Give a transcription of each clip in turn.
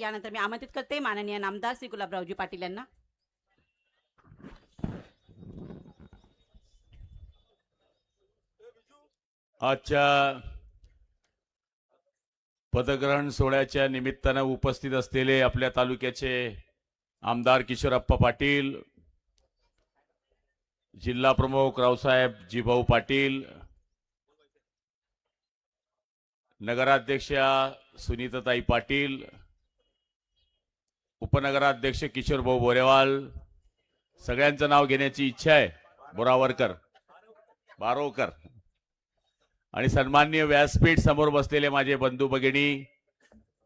यानंतर मी आमंत्रित करते माननीय नामदार श्री गुलाबरावजी पाटील यांना. आजच्या पदग्रहण सोहळ्याच्या निमित्तानं उपस्थित असलेले आपल्या तालुक्याचे आमदार किशोरप्पा पाटील जिल्हा प्रमुख रावसाहेब जीभाऊ पाटील नगराध्यक्षा सुनीताताई पाटील उपनगराध्यक्ष किशोरभाऊ बोरेवाल सगळ्यांचं नाव घेण्याची इच्छा आहे बोरावरकर बारोकर आणि सन्माननीय व्यासपीठ समोर बसलेले माझे बंधू भगिनी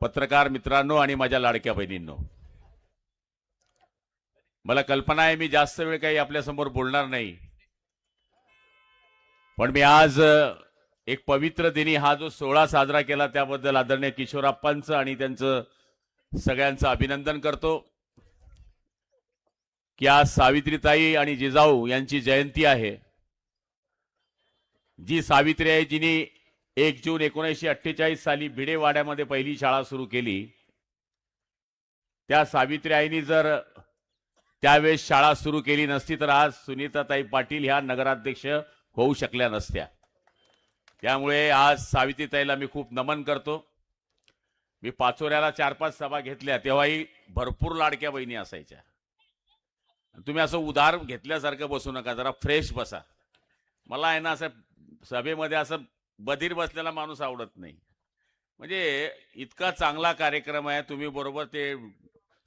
पत्रकार मित्रांनो आणि माझ्या लाडक्या बहिणींनो. मला कल्पना आहे मी जास्त वेळ काही आपल्यासमोर बोलणार नाही. पण मी आज एक पवित्र दिनी हा जो सोहळा साजरा केला त्याबद्दल आदरणीय किशोराप्पांचं आणि त्यांचं सगळ्यांचं अभिनंदन करतो. की आज सावित्रीताई आणि जिजाऊ यांची जयंती आहे. जी सावित्री आहे जिने एक जून एकोणीसशे अठ्ठेचाळीस साली भिडेवाड्यामध्ये पहिली शाळा सुरू केली. त्या सावित्री आईनी जर त्यावेळेस शाळा सुरू केली नसती तर आज सुनीताताई पाटील ह्या नगराध्यक्ष होऊ शकल्या नसत्या. त्यामुळे आज सावित्रीताईला मी खूप नमन करतो. मी पाचोऱ्याला चार पाच सभा घेतल्या तेव्हाही भरपूर लाडक्या बहिणी असायच्या. तुम्ही असं उधार घेतल्यासारखं बसू नका जरा फ्रेश बसा. मला आहे ना असं सभेमध्ये असं बधीर बसलेला माणूस आवडत नाही. म्हणजे इतका चांगला कार्यक्रम आहे तुम्ही बरोबर ते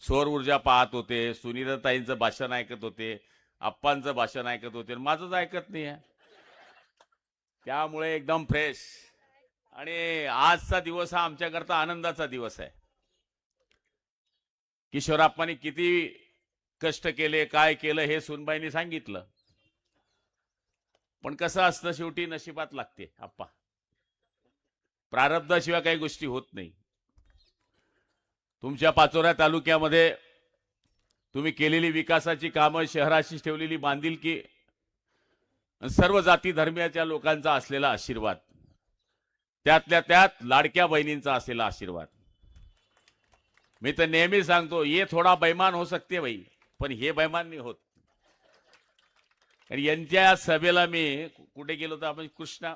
सौर ऊर्जा पाहत होते सुनीताताईंचं भाषण ऐकत होते आप्पांचं भाषण ऐकत होते आणि माझंच ऐकत नाही आहे. त्यामुळे एकदम फ्रेश. आणि आजचा दिवस हा आमच्याकरता आनंदाचा दिवस आहे. किशोराप्पांनी किती कष्ट केले काय केलं हे सुनबाईंनी सांगितलं. पण कसं असतं शेवटी नशिबात लागते आप्पा. प्रारब्धाशिवाय काही गोष्टी होत नाही. तुमच्या पाचोऱ्या तालुक्यामध्ये तुम्ही केलेली विकासाची कामं शहराशी ठेवलेली बांधिलकी सर्व जाती धर्मियाच्या लोकांचा असलेला आशीर्वाद. त्यातल्या त्यात लाडक्या बहिणींचा असलेला आशीर्वाद. मी तर नेहमी सांगतो ये थोडा बैमान हो सकते भाई पण हे बैमान नाही होत. आणि यांच्या सभेला मी कुठे गेलो तर आपण कृष्णा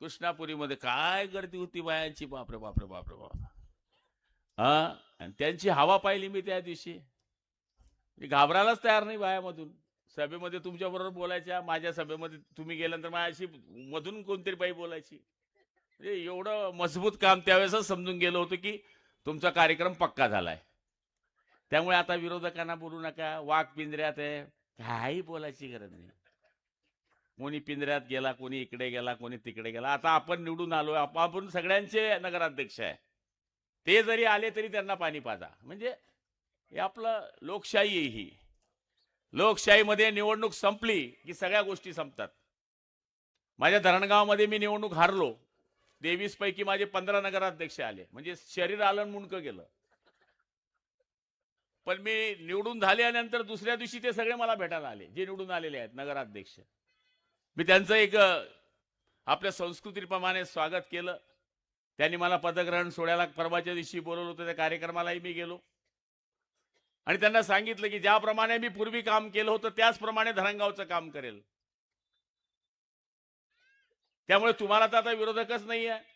कृष्णापुरीमध्ये काय गर्दी होती बायांची बापरे बापरे बापरे बाप हा? आणि त्यांची हवा पाहिली मी त्या दिवशी. मी घाबरायलाच तयार नाही बायामधून. सभेमध्ये तुमच्या बरोबर बोलायच्या माझ्या सभेमध्ये तुम्ही गेल्यानंतर माझ्याशी मधून कोणतरी बाई बोलायची. म्हणजे एवढं मजबूत काम त्यावेळेसच समजून गेलो होतो की तुमचा कार्यक्रम पक्का झालाय. त्यामुळे आता विरोधकांना बोलू नका वाघ पिंजऱ्यात आहे काही बोलायची गरज नाही. कोणी पिंजऱ्यात गेला कोणी इकडे गेला कोणी तिकडे गेला. आता आपण निवडून आलोय आपण सगळ्यांचे नगराध्यक्ष आहे. ते जरी आले तरी त्यांना पाणी पाजा. म्हणजे हे आपलं लोकशाही आहे ही लोकशाहीमध्ये निवडणूक संपली की सगळ्या गोष्टी संपतात. माझ्या धरणगावामध्ये मी निवडणूक हारलो तेवीस पैकी माझे पंधरा नगराध्यक्ष आले. म्हणजे शरीर आलं मुंडकं गेलं. पण मी निवडून झाल्यानंतर दुसऱ्या दिवशी ते सगळे मला भेटायला आले जे निवडून आलेले आहेत नगराध्यक्ष. मी त्यांचं एक आपल्या संस्कृतीप्रमाणे स्वागत केलं. त्यांनी मला पदग्रहण सोहळ्याला परवाच्या दिवशी बोलवलं होतं त्या कार्यक्रमालाही मी गेलो. आणि त्यांना सांगितलं की ज्याप्रमाणे मी पूर्वी काम केलं होतं त्याचप्रमाणे धरणगावचं काम करेल. त्यामुळे तुम्हाला तर आता विरोधकच नाही आहे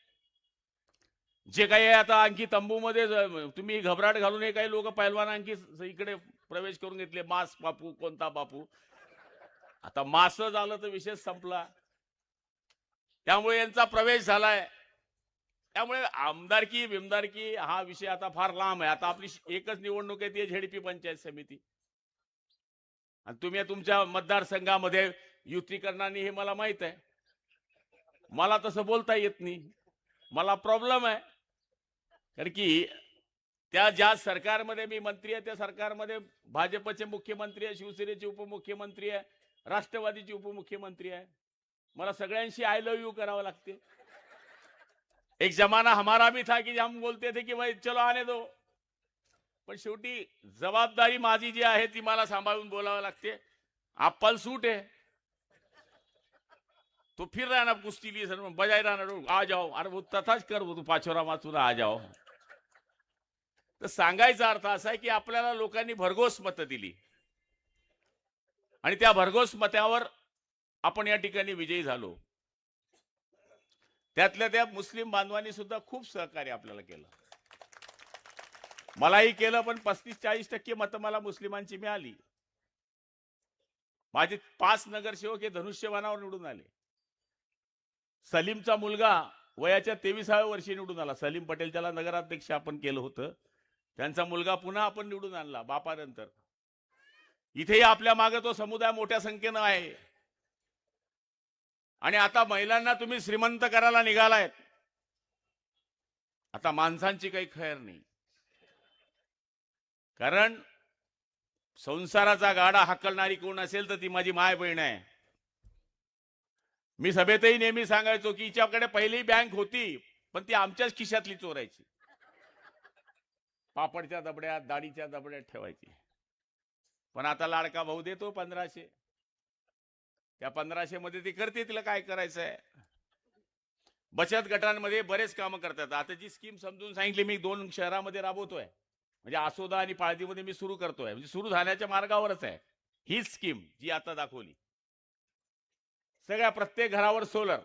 जे काही आहे आता आणखी तंबूमध्ये तुम्ही घबराट घालून हे काही लोक पैलवान आणखी इकडे प्रवेश करून घेतले. मास बापू कोणता बापू? आता मास झालं तर विशेष संपला. त्यामुळे यांचा प्रवेश झालाय. त्यामुळे आमदारकी बिमदारकी हा विषय आता फार लांब आहे. आता आपली एकच निवडणूक आहे ती झेडपी पंचायत समिती. आणि तुम्ही तुमच्या मतदारसंघामध्ये युती करणार हे मला माहीत आहे. मला तसं बोलता येत नाही. मला प्रॉब्लेम आहे. कारण की त्या ज्या सरकारमध्ये मी मंत्री आहे त्या सरकारमध्ये भाजपचे मुख्यमंत्री आहे शिवसेनेचे उपमुख्यमंत्री आहे राष्ट्रवादीचे उपमुख्यमंत्री आहे. मला सगळ्यांशी आय लव्ह यू करावं लागते. एक जमाना हमारा भी था कि हम बोलते थे की भाई चलो आने दो। पण शेवटी जबाबदारी माझी जी आहे ती मला सांभाळून बोलावं लागते. आपल सूट आहे. तो फिर रहा ना कुश्ती लिए सर बजाय रहा ना आ जाओ. अरे वो तथाच कर तू पाचोरा माचुरा आ जाओ. तर सांगायचा अर्थ असा आहे की आपल्याला लोकांनी भरघोस मतं दिली. आणि त्या भरघोस मतावर आपण या ठिकाणी विजयी झालो. त्यातल्या त्या मुस्लिम बांधवांनी सुद्धा खूप सहकार्य आपल्याला केलं. मलाही केलं पण पस्तीस चाळीस टक्के मतं मला मुस्लिमांची मिळाली. माझे पाच नगरसेवक हे धनुष्यबाणावर निवडून आले. सलीमचा मुलगा वयाच्या तेविसाव्या वर्षी निवडून आला. सलीम पटेल त्याला नगराध्यक्ष आपण केलं होतं. त्यांचा मुलगा पुन्हा आपण निवडून आणला बापानंतर. इथेही आपल्या मागे तो समुदाय मोठ्या संख्येनं आहे. आणि आता महिलांना तुम्ही श्रीमंत करायला निघालायत. आता माणसांची काही खैर नाही. कारण संसाराचा गाडा हाकलणारी कोण असेल तर ती माझी माय बहीण आहे. मी सभेतही नेहमी सांगायचो की हिच्याकडे पहिली बँक होती पण ती आमच्याच खिशातली चोरायची. पापडच्या दबड्यात दाढीच्या दबड्यात ठेवायची. पण आता लाडका भाऊ देतो पंधराशे. त्या पंधराशे मध्ये ती करते तिला काय करायचं आहे बचत गटांमध्ये बरेच कामं करतात. आता जी स्कीम समजून सांगितली मी दोन शहरामध्ये राबवतोय. म्हणजे आसोदा आणि पाळदीमध्ये मी सुरू करतोय. म्हणजे सुरू झाल्याच्या मार्गावरच आहे. ही स्कीम जी आता दाखवली. सगळ्या प्रत्येक घरावर सोलर.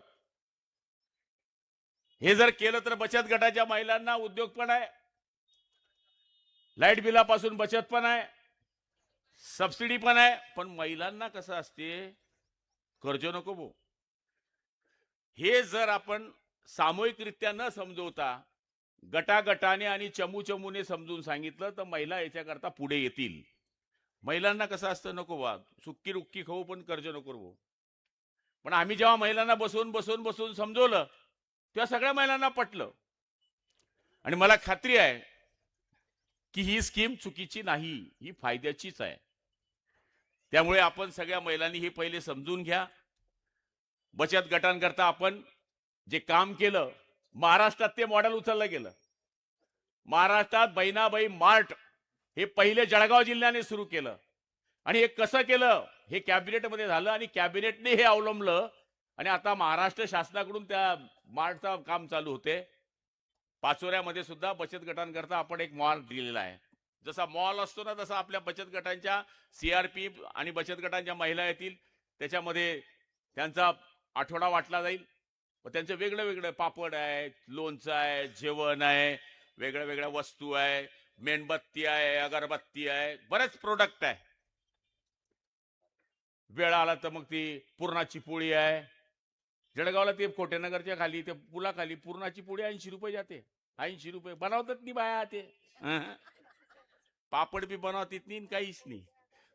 हे जर केलं तर बचत गटाच्या महिलांना उद्योग पण आहे. लाइट बिलापासून बचत पण आहे. सबसिडी पण आहे. पण महिलांना कसं असते? कर्ज नको भो हे जर आपण सामूहिकरित्या न समजवता गटागटाने आणि चमूचमूने समजून सांगितलं तर महिला याच्याकरता पुढे येतील. महिलांना कसं असतं नको बा सुक्की रुक्की खाऊ पण कर्ज नको भाऊ. पण आम्ही जेव्हा महिलांना बसवून बसवून बसवून समजवलं तेव्हा सगळ्या महिलांना पटलं. आणि मला खात्री आहे की ही स्कीम चुकीची नाही ही फायद्याचीच आहे. त्यामुळे आपण सगळ्या महिलांनी हे पहिले समजून घ्या. बचत गटांकरता आपण जे काम केलं महाराष्ट्रात ते मॉडेल उचललं गेलं. महाराष्ट्रात बहिणाबाई मार्ट हे पहिले जळगाव जिल्ह्याने सुरू केलं. आणि हे कसं केलं? हे कॅबिनेटमध्ये झालं आणि कॅबिनेटने हे अवलंबलं. आणि आता महाराष्ट्र शासनाकडून त्या मार्टचा काम चालू होते. पाचोऱ्यामध्ये सुद्धा बचत गटांकरता आपण एक मार्ट दिलेला आहे. जसा मॉल असतो ना तसा आपल्या बचत गटांच्या सीआरपी आणि बचत गटांच्या महिला येतील. त्याच्यामध्ये त्यांचा आठवडा वाटला जाईल. व त्यांचं वेगळं वेगळं पापड आहे लोणचं आहे जेवण आहे वेगळ्या वेगळ्या वस्तू आहे मेणबत्ती आहे अगरबत्ती आहे बरेच प्रोडक्ट आहे. वेळ आला तर मग ती पुरणाची पोळी आहे. जळगावला ते कोटेनगरच्या खाली ते पुलाखाली पुरणाची पोळी ऐंशी रुपये जाते. ऐंशी रुपये. बनवतात नाही बाया ते. पापड बी बनवतीत नाही काहीच नाही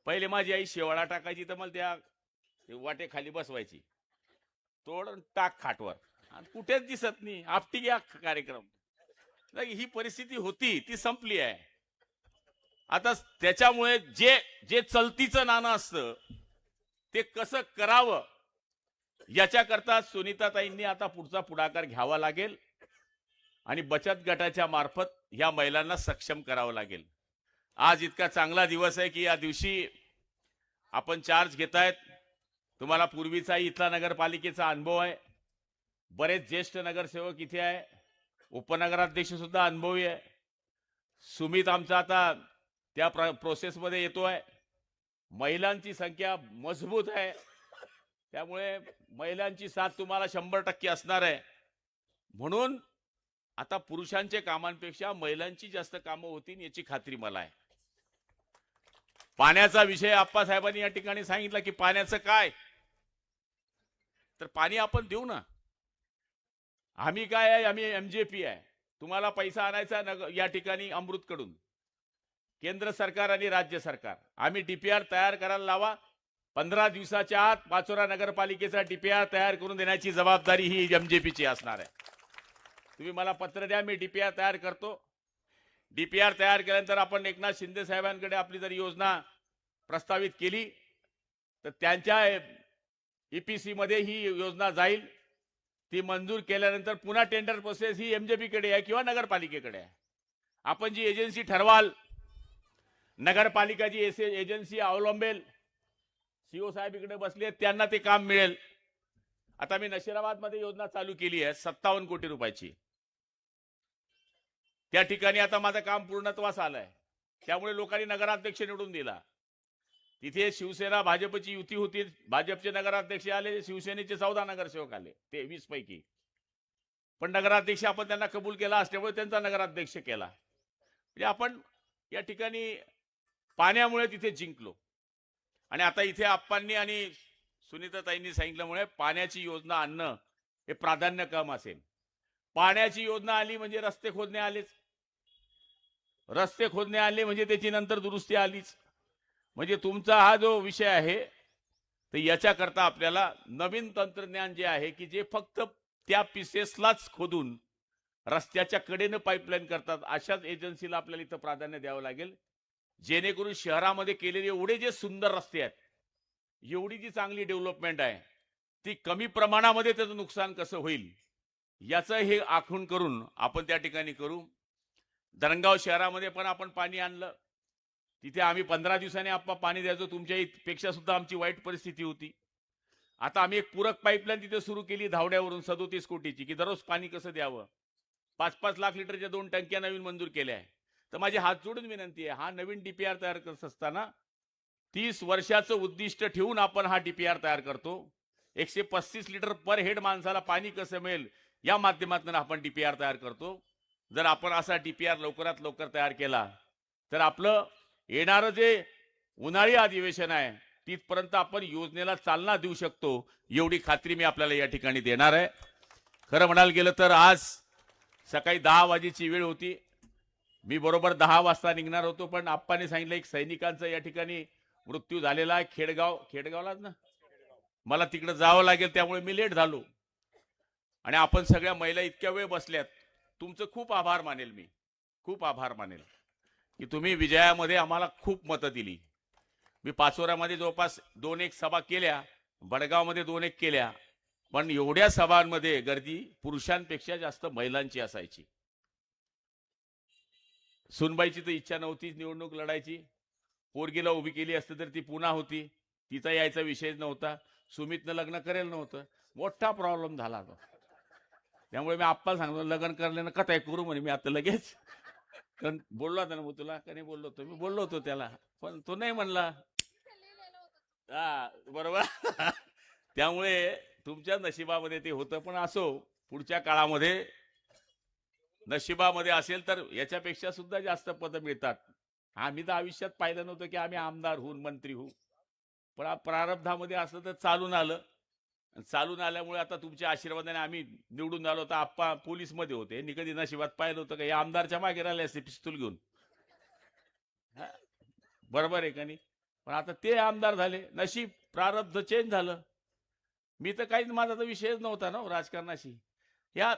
पहिले माझी आई शेवाळा टाकायची तर मला त्या वाटे खाली बसवायची. तोड टाक खाटवर. आणि कुठेच दिसत नाही. आपटी घ्या कार्यक्रम. नाही, ही परिस्थिती होती ती संपली आहे. आता त्याच्यामुळे जे जे चलतीचं नाणं असतं ते कसं करावं याच्याकरता सुनीताताईंनी आता पुढचा पुढाकार घ्यावा लागेल. आणि बचत गटाच्या मार्फत या महिलांना सक्षम करावं लागेल. आज इतका चांगला दिवस आहे की या दिवशी आपण चार्ज घेतायत. तुम्हाला पूर्वीचा इथला नगरपालिकेचा अनुभव आहे. बरेच ज्येष्ठ नगरसेवक इथे आहे. उपनगराध्यक्ष सुद्धा अनुभवी आहे. सुमित आमचा आता त्या प्र प्रोसेसमध्ये आहे. महिलांची संख्या मजबूत आहे. त्यामुळे महिलांची साथ तुम्हाला शंभर टक्के असणार आहे. म्हणून आता पुरुषांच्या कामांपेक्षा महिलांची जास्त कामं होतील याची खात्री मला आहे. पाण्याचा विषय आप्पासाहेबांनी या ठिकाणी सांगितला की पाण्याचं काय? तर पाणी आपण देऊ ना. आम्ही काय आहे? आम्ही एमजेपी आहे. तुम्हाला पैसा आणायचा नग या ठिकाणी अमृतकडून. केंद्र सरकार आणि राज्य सरकार. आम्ही डीपीआर तयार करायला लावा. पंधरा दिवसाच्या आत पाचोरा नगरपालिकेचा डीपीआर तयार करून देण्याची जबाबदारी ही एमजेपीची असणार आहे. तुम्ही मला पत्र द्या मी डीपीआर तयार करतो. डीपीआर तयार केल्यानंतर आपण एकनाथ शिंदे साहेबांकडे आपली जर योजना प्रस्तावित केली तर त्यांच्या ईपीसी मध्ये ही योजना जाईल. ती मंजूर केल्यानंतर पुन्हा टेंडर प्रोसेस ही एमजेपीकडे आहे किंवा नगरपालिकेकडे आहे. आपण जी एजन्सी ठरवाल नगरपालिका जी एस- एजन्सी अवलंबेल सीओ साहेब इकडे बसले आहेत, त्यांना ते काम मिळेल. आता मी नशिराबादमध्ये योजना चालू केली आहे सत्तावन्न कोटी रुपयाची. त्या ठिकाणी आता माझं काम पूर्णत्वास आलंय. त्यामुळे लोकांनी नगराध्यक्ष निवडून दिला. तिथे शिवसेना भाजपची युती होती. भाजपचे नगराध्यक्ष आले शिवसेनेचे चौदा नगरसेवक आले ते वीस पैकी. पण नगराध्यक्ष आपण त्यांना कबूल केला असल्यामुळे त्यांचा नगराध्यक्ष केला. म्हणजे आपण या ठिकाणी पाण्यामुळे तिथे जिंकलो. आणि आता इथे आप्पांनी आणि सुनीताताईंनी सांगितल्यामुळे पाण्याची योजना आणणं हे प्राधान्य काम असेल. पाण्याची योजना आली म्हणजे रस्ते खोदणे आलेच. रस्ते खोदणे आले म्हणजे त्याची नंतर दुरुस्ती आलीच. म्हणजे तुमचा हा जो विषय आहे तर याच्याकरता आपल्याला नवीन तंत्रज्ञान जे आहे की जे फक्त त्या पिसेसलाच खोदून रस्त्याच्या कडेनं पाईपलाईन करतात अशाच एजन्सीला आपल्याला इथं प्राधान्य द्यावं लागेल. जेणेकरून शहरामध्ये केलेले एवढे जे सुंदर रस्ते आहेत एवढी जी चांगली डेव्हलपमेंट आहे ती कमी प्रमाणामध्ये त्याचं नुकसान कसं होईल याचं हे आखून करून आपण त्या ठिकाणी करू. धरणगाव शहरामध्ये पण आपण पाणी आणलं. तिथे आम्ही पंधरा दिवसांनी आपण पाणी द्यायचो. तुमच्या पेक्षा सुद्धा आमची वाईट परिस्थिती होती. आता आम्ही एक पूरक पाईपलाईन तिथे सुरू केली धावड्यावरून सदोतीस कोटीची की दररोज पाणी कसं द्यावं? पाच पाच लाख लिटरच्या दोन टंक्या नवीन मंजूर केल्या आहे. तर माझी हात जोडून विनंती आहे हा नवीन डीपीआर तयार करत असताना तीस वर्षाचं उद्दिष्ट ठेवून आपण हा डीपीआर तयार करतो. एकशे पस्तीस लिटर पर हेड माणसाला पाणी कसं मिळेल? या माध्यमातून आपण डीपीआर तयार करतो. जर आपण असा टी पी आर लवकरात लवकर तयार केला तर आपलं येणारं जे उन्हाळी अधिवेशन आहे तिथपर्यंत आपण योजनेला चालना देऊ शकतो एवढी खात्री मी आपल्याला या ठिकाणी देणार आहे. खरं म्हणायला गेलं तर आज सकाळी दहा वाजेची वेळ होती. मी बरोबर दहा वाजता निघणार होतो पण आप्पाने सांगितलं एक सैनिकांचा या ठिकाणी मृत्यू झालेला आहे खेडगाव खेडगावलाच ना? मला तिकडं जावं लागेल त्यामुळे मी लेट झालो. आणि आपण सगळ्या महिला इतक्या वेळ बसल्यात तुमचं खूप आभार मानेल मी. खूप आभार मानेल. की तुम्ही विजयामध्ये आम्हाला खूप मतं दिली. मी पाचोऱ्यामध्ये जवळपास दोन एक सभा केल्या बडगावमध्ये दोन एक केल्या पण एवढ्या सभांमध्ये गर्दी पुरुषांपेक्षा जास्त महिलांची असायची. सुनबाईची तर इच्छा नव्हती निवडणूक लढायची. पोरगीला उभी केली असते तर ती पुन्हा होती. तिचा यायचा विषय नव्हता. सुमितनं लग्न करेल नव्हतं. मोठा प्रॉब्लेम झाला तो. त्यामुळे मी आप्पा सांगतो लग्न करल्यानं कथा करू म्हणे मी आता लगेच. कारण बोललो होता ना मग तुला का नाही बोललो होतो? मी बोललो होतो त्याला पण तो नाही म्हणला. हा बरोबर? त्यामुळे तुमच्या नशिबामध्ये ते होतं पण असो पुढच्या काळामध्ये नशिबामध्ये असेल तर याच्यापेक्षा सुद्धा जास्त पदं मिळतात. आम्ही तर आयुष्यात पाहिलं नव्हतं की आम्ही आमदार होऊन मंत्री होऊ. पण प्रारब्धामध्ये असं तर चालून आलं. चालून आल्यामुळे आता तुमच्या आशीर्वादाने आम्ही निवडून आलो. तर आप्पा पोलीसमध्ये होते. निकधी कधी नशिबात पाहिलं होतं का? या आमदारच्या मागे राहिले असते पिस्तूल घेऊन. बरोबर आहे का नाही? पण आता ते आमदार झाले. नशीब प्रारब्ध चेंज झालं. मी तर काहीच माझा तर विषयच नव्हता ना हो राजकारणाशी. या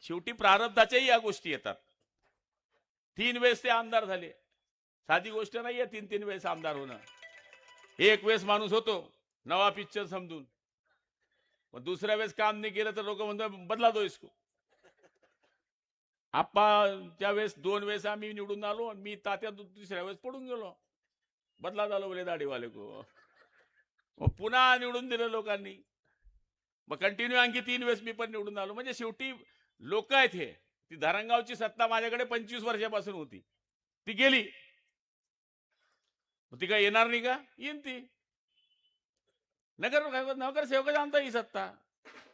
शेवटी प्रारब्धाच्याही या गोष्टी येतात. तीन वेळेस ते आमदार झाले. साधी गोष्ट नाहीये तीन तीन वेळेस आमदार होणं. एक वेळेस माणूस होतो. नवा पिक्चर समजून. मग दुसऱ्या वेळेस काम नाही केलं तर लोक म्हणतो बदला दो इसको. आप्पा त्यावेळेस दोन वेळेस आम्ही निवडून आलो आणि मी तात्या दुसऱ्या तिसऱ्या वेळेस पडून गेलो. बदला झालो बोले दाढीवाले को. मग पुन्हा निवडून दिलं लोकांनी. मग कंटिन्यू आणखी तीन वेळेस मी पण निवडून आलो. म्हणजे शेवटी लोक आहेत हे. ती धरणगावची सत्ता माझ्याकडे पंचवीस वर्षापासून होती. ती गेली. मग ती काय येणार नाही का? येईन ती. नगर नगरसेवकच आणता ही सत्ता.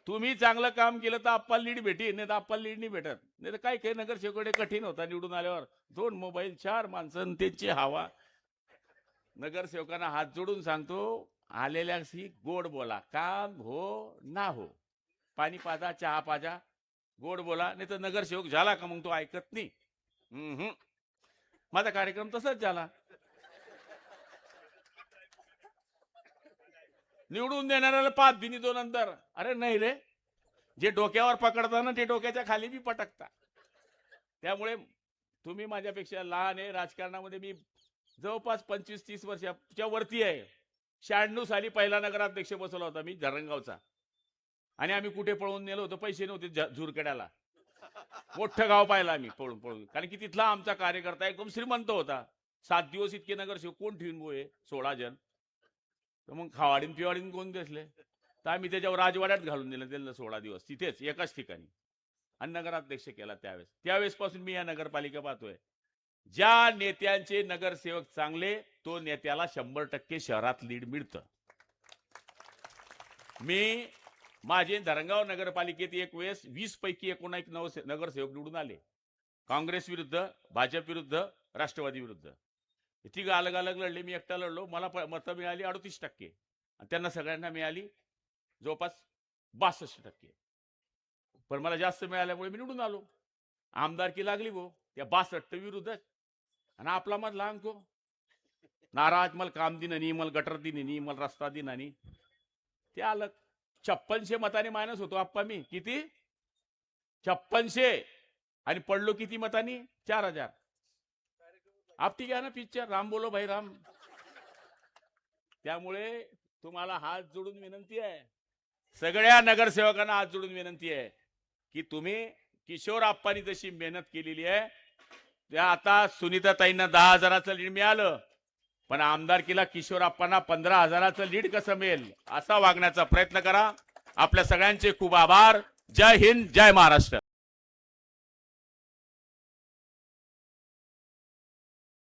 तुम्ही चांगलं काम केलं तर अप्पा लीड भेटी नाही तर अप्पा लीड नाही भेटत. नाही तर काय काय नगरसेवकडे कठीण होता निवडून आल्यावर. दोन मोबाईल चार माणसं त्यांची हवा. नगरसेवकांना हात जोडून सांगतो आलेल्याशी गोड बोला. काम हो ना हो. पाणी पाजा चहा पाजा. गोड बोला. नाही तर नगरसेवक झाला का मग तो ऐकत नाही. हम्म. माझा कार्यक्रम तसाच झाला. निवडून देणाऱ्याला पाच दिनी दोन नंतर अरे नाही रे. जे डोक्यावर पकडता ते डोक्याच्या खाली मी पटकता. त्यामुळे तुम्ही माझ्यापेक्षा लहान आहे. राजकारणामध्ये मी जवळपास पंचवीस तीस वर्षाच्या वरती आहे. शहाण्णव साली पहिला नगराध्यक्ष बसवला होता मी धरणगावचा आणि आम्ही कुठे पळून नेलो होतो पैसे नव्हते झुरकड्याला. मोठं गाव पाहिलं आम्ही पळून पळून. कारण की तिथला आमचा कार्यकर्ता एकदम श्रीमंत होता. सात दिवस इतके नगरसेवक कोण ठेवून बोये? सोळा जण. तर मग खावाडीन पिवाडीन कोण दिसले? तर आम्ही त्याच्यावर राजवाड्यात घालून दिलं त्यांना सोळा दिवस. तिथेच एकाच ठिकाणी. आणि नगराध्यक्ष केला त्यावेळेस. त्यावेळेस पासून मी या नगरपालिका पाहतोय. ज्या नेत्यांचे नगरसेवक चांगले तो नेत्याला शंभर टक्के शहरात लीड मिळतं. मी माझे धरणगाव नगरपालिकेत एक वेळेस वीस पैकी एकोणीस नव नगरसेवक निवडून आले. काँग्रेस विरुद्ध भाजप विरुद्ध राष्ट्रवादी विरुद्ध. तिघं अलग अलग लढले मी एकटा लढलो. मला प- मतं मिळाली अडतीस टक्के. आणि त्यांना सगळ्यांना मिळाली जवळपास बासष्ट टक्के. पण मला जास्त मिळाल्यामुळे मी निवडून आलो. आमदारकी लागली भो. त्या बासष्ट विरुद्ध आणि आपला मत लहान को. नाराज मला काम दिन नाही मला गटर दिन नाही मला रस्ता दिन नाही ते आलं. छप्पनशे मताने मायनस होतो आप्पा मी. किती? छप्पनशे. आणि पडलो किती मतांनी? चार हजार. आपटी घ्या ना पिक्चर राम बोलो भाई राम. त्यामुळे तुम्हाला हात जोडून विनंती आहे. सगळ्या नगरसेवकांना हात जोडून विनंती आहे की तुम्ही किशोर आप्पानी जशी मेहनत केलेली आहे त्या आता सुनीताताईंना दहा हजाराचं लीड मिळालं. पण आमदारकीला किशोर आप्पांना पंधरा हजाराचं लीड कसं मिळेल असा वागण्याचा प्रयत्न करा. आपल्या सगळ्यांचे खूप आभार. जय हिंद जय महाराष्ट्र.